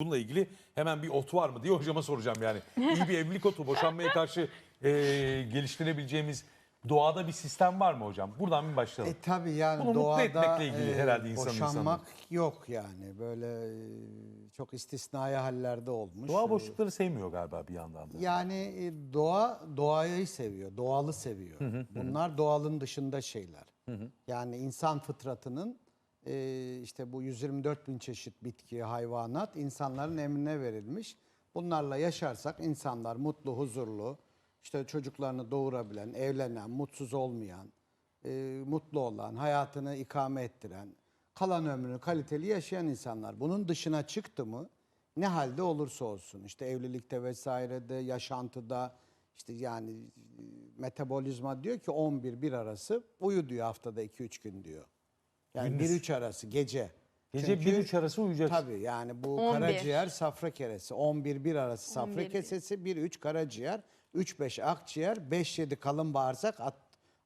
Bununla ilgili hemen bir ot var mı diye hocama soracağım yani. İyi bir evlilik otu, boşanmaya karşı e, geliştirebileceğimiz doğada bir sistem var mı hocam? Buradan bir başlayalım. E tabii yani Bunu mutlu doğada etmekle ilgili herhalde insanın boşanmak yok yani. Böyle e, çok istisnai hallerde olmuş. Doğa E, boşlukları sevmiyor galiba bir yandan da. Yani e, doğa doğayı seviyor, doğalı seviyor. Bunlar doğalın dışında şeyler. Yani insan fıtratının e, işte bu 124 bin çeşit bitki, hayvanat insanların emrine verilmiş. Bunlarla yaşarsak insanlar mutlu, huzurlu, işte çocuklarını doğurabilen, evlenen, mutsuz olmayan, e, mutlu olan, hayatını ikame ettiren, kalan ömrünü kaliteli yaşayan insanlar. Bunun dışına çıktı mı ne halde olursa olsun işte evlilikte vesairede, yaşantıda işte yani e, metabolizma diyor ki 11 bir arası uyu diyor haftada 2-3 gün diyor. Yani Gündüz. 1-3 arası gece. Gece Çünkü- 1-3 arası uyuyacaksın. Tabii yani bu 11. karaciğer safra keresi 11 bir arası safra 11. kesesi 1-3 karaciğer 3-5 akciğer 5-7 kalın bağırsak at,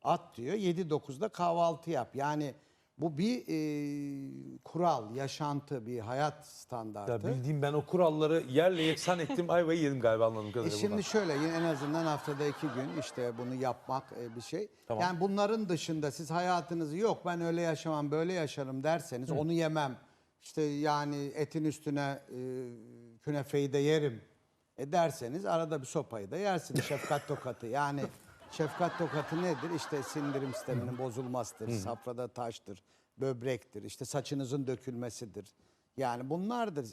at diyor 7-9'da kahvaltı yap. Yani bu bir e, kural, yaşantı, bir hayat standartı. Ya bildiğim ben o kuralları yerle yeksan ettim ayvayı yedim galiba anladığım E kadarıyla şimdi buradan. şöyle yine en azından haftada iki gün işte bunu yapmak e, bir şey. Tamam. Yani bunların dışında siz hayatınızı yok ben öyle yaşamam böyle yaşarım derseniz onu yemem. İşte yani etin üstüne e, künefeyi de yerim e derseniz arada bir sopayı da yersiniz şefkat tokatı. Yani şefkat tokatı nedir? İşte sindirim sisteminin bozulmasıdır, safrada taştır, böbrektir, işte saçınızın dökülmesidir. Yani bunlardır.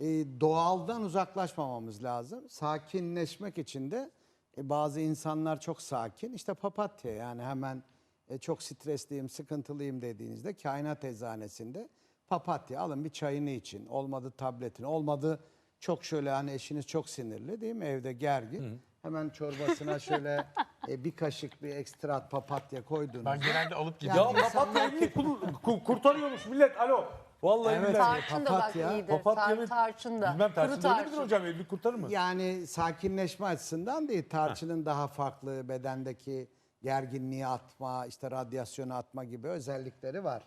E, doğaldan uzaklaşmamamız lazım. Sakinleşmek için de e, bazı insanlar çok sakin. İşte papatya yani hemen e, çok stresliyim, sıkıntılıyım dediğinizde kainat eczanesinde papatya alın bir çayını için. Olmadı tabletini, olmadı çok şöyle hani eşiniz çok sinirli değil mi evde gergin. Hemen çorbasına şöyle e, bir kaşık bir ekstrat papatya koyduğunuzda. Ben genelde alıp Ya gidiyorum. papatya kulu- ku- kurtarıyormuş millet alo. Vallahi Evet. billahi. Tarçın da Papatya, bak iyidir. Papatya Tar- ve tarçın da. Bilmem tarçın Kuru da öyle midir tarçın. hocam evlilik kurtarır mı? Yani sakinleşme açısından değil, tarçının daha farklı bedendeki gerginliği atma, işte radyasyonu atma gibi özellikleri var.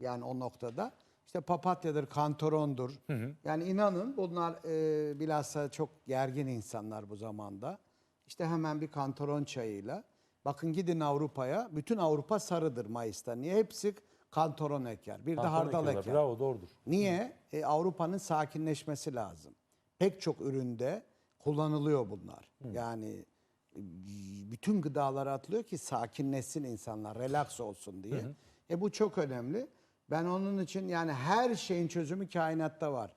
Yani o noktada. İşte papatyadır, kantarondur. Yani inanın bunlar e, bilhassa çok gergin insanlar bu zamanda. İşte hemen bir kantaron çayıyla. Bakın gidin Avrupa'ya. Bütün Avrupa sarıdır Mayıs'ta. Niye? Hepsi kantaron eker. Bir de Kantaron hardal ekiyorlar, eker. Bravo doğrudur. Niye? E, Avrupa'nın sakinleşmesi lazım. Pek çok üründe kullanılıyor bunlar. Yani e, bütün gıdalara atılıyor ki sakinleşsin insanlar, relax olsun diye. E bu çok önemli. Ben onun için yani her şeyin çözümü kainatta var.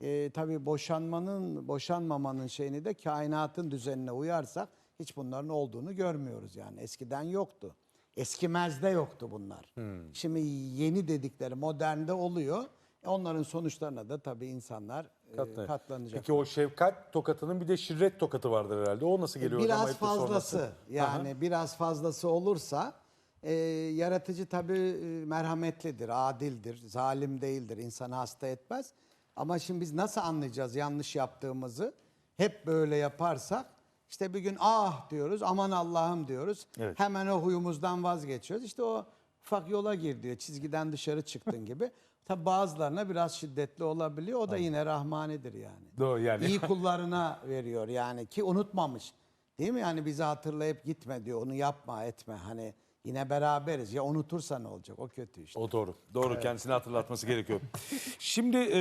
E, tabii boşanmanın, boşanmamanın şeyini de kainatın düzenine uyarsak hiç bunların olduğunu görmüyoruz yani. Eskiden yoktu. Eskimezde yoktu bunlar. Şimdi yeni dedikleri modernde oluyor. E, Onların sonuçlarına da tabii insanlar e, Katlanıyor. katlanacak. Peki o şefkat tokatının bir de şirret tokatı vardır herhalde. O nasıl geliyor biraz fazlası sorması. yani biraz fazlası olursa e, yaratıcı tabii e, merhametlidir, adildir, zalim değildir, insanı hasta etmez. Ama şimdi biz nasıl anlayacağız yanlış yaptığımızı? Hep böyle yaparsak işte bir gün ah diyoruz, aman Allah'ım diyoruz. Evet. Hemen o huyumuzdan vazgeçiyoruz. İşte o ufak yola gir diyor, çizgiden dışarı çıktın gibi. Tabi bazılarına biraz şiddetli olabiliyor. O da yine rahmanidir yani. Doğru yani. İyi kullarına veriyor yani ki unutmamış. Değil mi? Yani bizi hatırlayıp gitme diyor. Onu yapma etme. Hani yine beraberiz. Ya unutursa ne olacak? O kötü işte. O doğru. Doğru kendisini hatırlatması gerekiyor. Şimdi e,